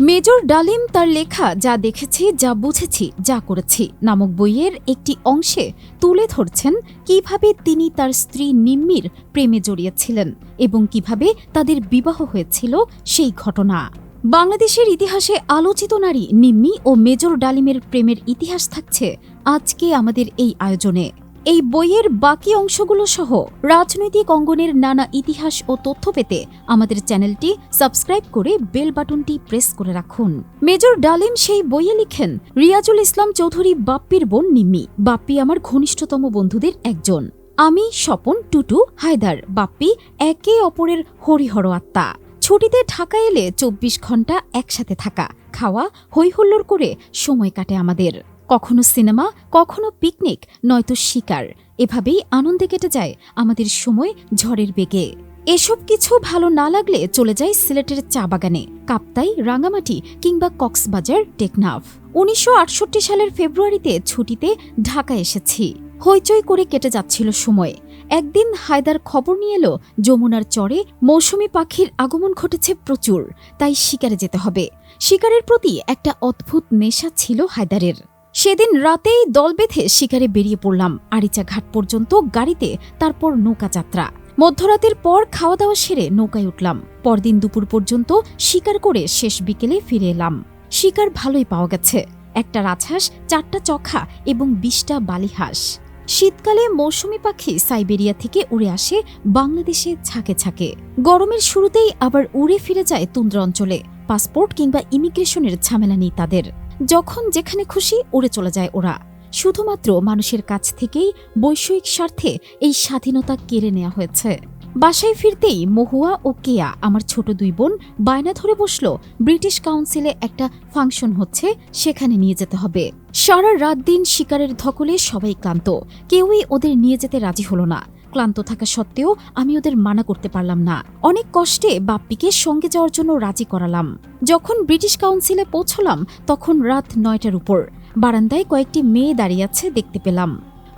Major ডালিম তার লেখা যা দেখেছি, যা বুঝেছি, যা করেছি নামক বইয়ের একটি অংশে তুলে ধরছেন কীভাবে তিনি তার স্ত্রী নিম্মির প্রেমে জড়িয়েছিলেন এবং কীভাবে তাদের বিবাহ হয়েছিল সেই ঘটনা। বাংলাদেশের ইতিহাসে আলোচিত নারী নিম্মি ও মেজর ডালিমের প্রেমের ইতিহাস থাকছে আজকে আমাদের এই আয়োজনে। এই বইয়ের বাকি অংশগুলো সহ রাজনৈতিক অঙ্গনের নানা ইতিহাস ও তথ্য পেতে আমাদের চ্যানেলটি সাবস্ক্রাইব করে বেল বাটনটি প্রেস করে রাখুন। মেজর ডালিম সেই বইয়ে লিখেন, রিয়াজুল ইসলাম চৌধুরী বাপ্পির বোন নিম্মি। বাপ্পি আমার ঘনিষ্ঠতম বন্ধুদের একজন। আমি, স্বপন, টুটু, হায়দার, বাপ্পি একে অপরের হরিহর আত্মা। ছুটিতে ঢাকা এলে চব্বিশ ঘণ্টা একসাথে থাকা, খাওয়া হৈহুল্লোর করে সময় কাটে আমাদের। কখনো সিনেমা, কখনো পিকনিক, নয়তো শিকার। এভাবেই আনন্দে কেটে যায় আমাদের সময় ঝড়ের বেগে। এসব কিছু ভালো না লাগলে চলে যায় সিলেটের চা বাগানে, কাপ্তাই, রাঙামাটি কিংবা কক্সবাজার, টেকনাফ। উনিশশো আটষট্টি সালের ফেব্রুয়ারিতে ছুটিতে ঢাকা এসেছি। হইচই করে কেটে যাচ্ছিল সময়। একদিন হায়দার খবর নিয়ে এলো, যমুনার চরে মৌসুমী পাখির আগমন ঘটেছে প্রচুর, তাই শিকারে যেতে হবে। শিকারের প্রতি একটা অদ্ভুত নেশা ছিল হায়দারের। সেদিন রাতেই দল বেঁধে শিকারে বেরিয়ে পড়লাম। আরিচা ঘাট পর্যন্ত গাড়িতে, তারপর নৌকা যাত্রা। মধ্যরাতের পর খাওয়া দাওয়া সেরে নৌকায় উঠলাম। পরদিন দুপুর পর্যন্ত শিকার করে শেষ বিকেলে ফিরে এলাম। শিকার ভালোই পাওয়া গেছে। একটা রাজহাঁস, চারটা চখা এবং বিশটা বালিহাঁস। শীতকালে মৌসুমী পাখি সাইবেরিয়া থেকে উড়ে আসে বাংলাদেশে ছাকে ছাকে গরমের শুরুতেই আবার উড়ে ফিরে যায় তুন্দ্র অঞ্চলে। পাসপোর্ট কিংবা ইমিগ্রেশনের ঝামেলা নেই তাদের। যখন যেখানে খুশি উড়ে চলে যায় ওরা। শুধুমাত্র মানুষের কাছ থেকেই বৈষয়িক স্বার্থে এই স্বাধীনতা কেড়ে নেওয়া হয়েছে। বাসায় ফিরতেই মহুয়া ও কেয়া, আমার ছোট দুই বোন, বায়না ধরে বসল, ব্রিটিশ কাউন্সিলে একটা ফাংশন হচ্ছে, সেখানে নিয়ে যেতে হবে। সারা রাত দিন শিকারের ধকলে সবাই ক্লান্ত। কেউই ওদের নিয়ে যেতে রাজি হলো না। ক্লান্ত থাকা সত্ত্বেও আমি ওদের মানা করতে পারলাম না। অনেক কষ্টে বাপ্পিকে সঙ্গে যাওয়ার জন্য রাজি করালাম। যখন ব্রিটিশ কাউন্সিলে পৌঁছলাম, তখন রাত নয়টার উপর। বারান্দায় কয়েকটি মেয়ে দাঁড়িয়ে আছে দেখতে পেলাম।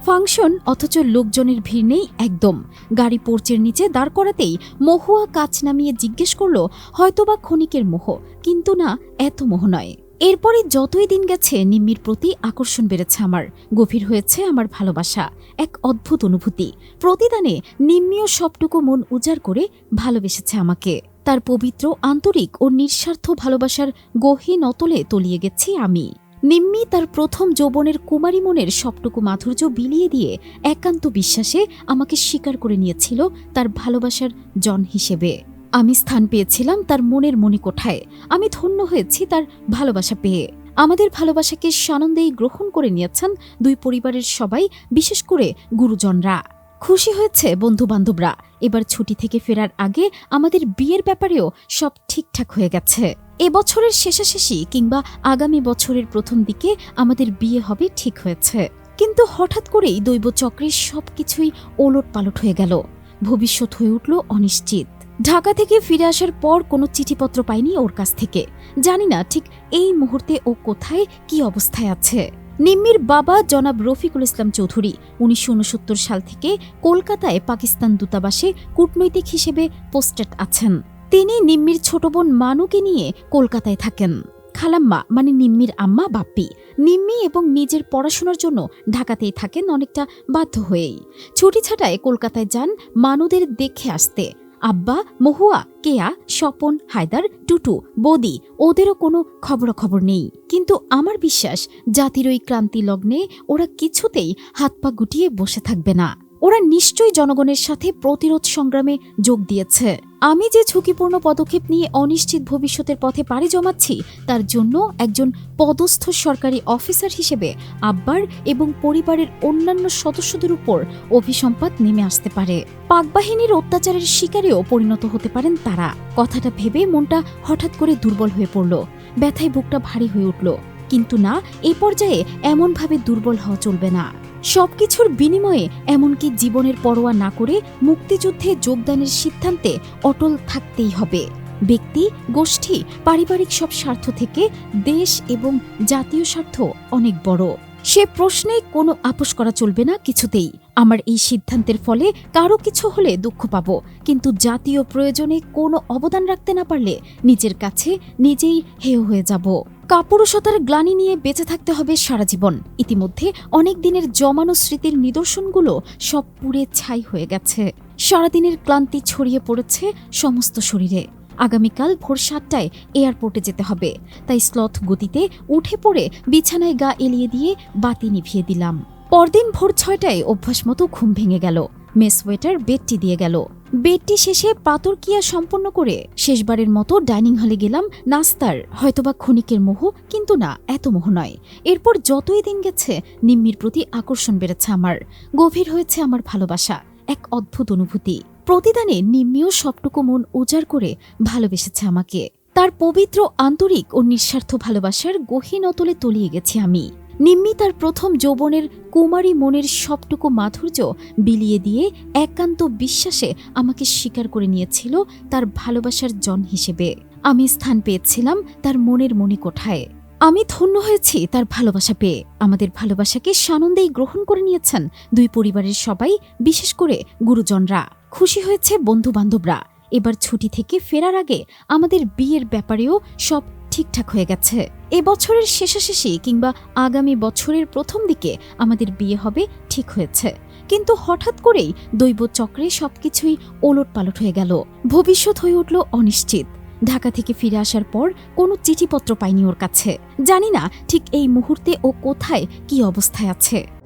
ফাংশন অথচ লোকজনের ভিড় নেই একদম। গাড়ি পোর্চের নিচে দাঁড় করাতেই মহুয়া কাচ নামিয়ে জিজ্ঞেস করল, হয়তোবা ক্ষণিকের মোহ। কিন্তু না, এত মোহ নয়। এরপরে যতই দিন গেছে, নিম্মির প্রতি আকর্ষণ বেড়েছে আমার। গভীর হয়েছে আমার ভালোবাসা। এক অদ্ভুত অনুভূতি। প্রতিদানে নিম্মিও সবটুকু মন উজাড় করে ভালোবেসেছে আমাকে। তার পবিত্র, আন্তরিক ও নিঃস্বার্থ ভালোবাসার গহীন অতলে তলিয়ে গেছি আমি। নিম্মি তার প্রথম যৌবনের কুমারী মনের সবটুকু মাধুর্য বিলিয়ে দিয়ে একান্ত বিশ্বাসে আমাকে স্বীকার করে নিয়েছিল তার ভালোবাসার জন হিসেবে। আমি স্থান পেয়েছিলাম তার মনের মণিকোঠায়। আমি ধন্য হয়েছি তার ভালোবাসা পেয়ে। আমাদের ভালোবাসাকে সানন্দেই গ্রহণ করে নিয়েছেন দুই পরিবারের সবাই, বিশেষ করে গুরুজনরা। খুশি হয়েছে বন্ধুবান্ধবরা। এবার ছুটি থেকে ফেরার আগে আমাদের বিয়ের ব্যাপারেও সব ঠিকঠাক হয়ে গেছে। এবছরের শেষাশেষি কিংবা আগামী বছরের প্রথম দিকে আমাদের বিয়ে হবে ঠিক হয়েছে। কিন্তু হঠাৎ করেই দৈব চক্রের সবকিছুই ওলট পালট হয়ে গেল। ভবিষ্যৎ হয়ে উঠল অনিশ্চিত। ঢাকা থেকে ফিরে আসার পর কোনো চিঠিপত্র পাইনি ওর কাছ থেকে। জানি না ঠিক এই মুহূর্তে ও কোথায়, কি অবস্থায় আছে। নিম্মির বাবা জনাব রফিকুল ইসলাম চৌধুরী উনিশশো উনসত্তর সাল থেকে কলকাতায় পাকিস্তান দূতাবাসে কূটনৈতিক হিসেবে পোস্টেড আছেন। তিনি নিম্মির ছোট বোন মানুকে নিয়ে কলকাতায় থাকেন। খালাম্মা মানে নিম্মির আম্মা, বাপ্পি। নিম্মি এবং নিজের পড়াশোনার জন্য ঢাকাতেই থাকেন অনেকটা বাধ্য হয়েই। ছুটি ছাটায় কলকাতায় যান মানুদের দেখে আসতে। আব্বা, মহুয়া, কেয়া, স্বপন, হায়দার, টুটু, বদি, ওদেরও কোনো খবরাখবর নেই। কিন্তু আমার বিশ্বাস, জাতির ওই ক্রান্তি লগ্নে ওরা কিছুতেই হাত পা গুটিয়ে বসে থাকবে না। ওরা নিশ্চয়ই জনগণের সাথে প্রতিরোধ সংগ্রামে যোগ দিয়েছে। আমি যে ঝুঁকিপূর্ণ পদক্ষেপ নিয়ে অনিশ্চিত ভবিষ্যতের পথে পাড়ি জমাচ্ছি, তার জন্য একজন পদস্থ সরকারি অফিসার হিসেবে আব্বার এবং পরিবারের অন্যান্য সদস্যদের উপর অভিসম্পাত নেমে আসতে পারে। পাকবাহিনীর অত্যাচারের শিকারেও পরিণত হতে পারেন তারা। কথাটা ভেবে মনটা হঠাৎ করে দুর্বল হয়ে পড়ল। ব্যথায় বুকটা ভারী হয়ে উঠল। কিন্তু না এই পর্যায়ে এমনভাবে দুর্বল হওয়া চলবে না। সবকিছুর বিনিময়ে এমনকি জীবনের পরোয়া না করে মুক্তিযুদ্ধে যোগদানের সিদ্ধান্তে অটল থাকতেই হবে। ব্যক্তি, গোষ্ঠী, পারিবারিক সব স্বার্থ থেকে দেশ এবং জাতীয় স্বার্থ অনেক বড়। সে প্রশ্নে কোনো আপোষ করা চলবে না কিছুতেই। আমার এই সিদ্ধান্তের ফলে কারও কিছু হলে দুঃখ পাবো, কিন্তু জাতীয় প্রয়োজনে কোনো অবদান রাখতে না পারলে নিজের কাছে নিজেই হেয় হয়ে যাব। কাপুরুষতার গ্লানি নিয়ে বেঁচে থাকতে হবে সারা জীবন। ইতিমধ্যে অনেক দিনের জমানো স্মৃতির নিদর্শনগুলো সব পুড়ে ছাই হয়ে গেছে। সারাদিনের ক্লান্তি ছড়িয়ে পড়েছে সমস্ত শরীরে। আগামীকাল ভোর সাতটায় এয়ারপোর্টে যেতে হবে। তাই স্লথ গতিতে উঠে পড়ে বিছানায় গা এলিয়ে দিয়ে বাতি নিভিয়ে দিলাম। পরদিন ভোর ছয়টায় অভ্যাস মতো ঘুম ভেঙে গেল। মেস ওয়েটার বেডটি দিয়ে গেল। বেডটি শেষে পাতরকিয়া সম্পন্ন করে শেষবারের মতো ডাইনিং হলে গেলাম নাস্তার, হয়তোবা ক্ষণিকের মোহ, কিন্তু না, এত মোহ নয়। এরপর যতই দিন গেছে, নিম্মির প্রতি আকর্ষণ বেড়েছে আমার, গভীর হয়েছে আমার ভালোবাসা, এক অদ্ভুত অনুভূতি। প্রতিদানে নিম্মিও সবটুকু মন উজাড় করে ভালোবেসেছে আমাকে। তার পবিত্র, আন্তরিক ও নিঃস্বার্থ ভালোবাসার গহীন অতলে তলিয়ে গেছি আমি। নিম্মি তার প্রথম যৌবনের কুমারী মনের সবটুকু মাধুর্য বিলিয়ে দিয়ে একান্ত বিশ্বাসে আমাকে স্বীকার করে নিয়েছিল তার ভালোবাসার জন হিসেবে। আমি স্থান পেয়েছিলাম তার মনের মণিকোঠায়। আমি ধন্য হয়েছি তার ভালোবাসা পেয়ে। আমাদের ভালোবাসাকে সানন্দেই গ্রহণ করে নিয়েছেন দুই পরিবারের সবাই, বিশেষ করে গুরুজনরা। খুশি হয়েছে বন্ধু বান্ধবরা এবার ছুটি থেকে ফেরার আগে আমাদের বিয়ের ব্যাপারেও সব ঠিকঠাক হয়ে গেছে। এ বছরের শেষাশেষি কিংবা আগামী বছরের প্রথম দিকে আমাদের বিয়ে হবে ঠিক হয়েছে। কিন্তু হঠাৎ করেই দৈব চক্রে সবকিছুই ওলট পালট হয়ে গেল। ভবিষ্যৎ হয়ে উঠল অনিশ্চিত। ঢাকা থেকে ফিরে আসার পর কোনো চিঠিপত্র পাইনি ওর কাছে। জানি না ঠিক এই মুহূর্তে ও কোথায় কি অবস্থায় আছে।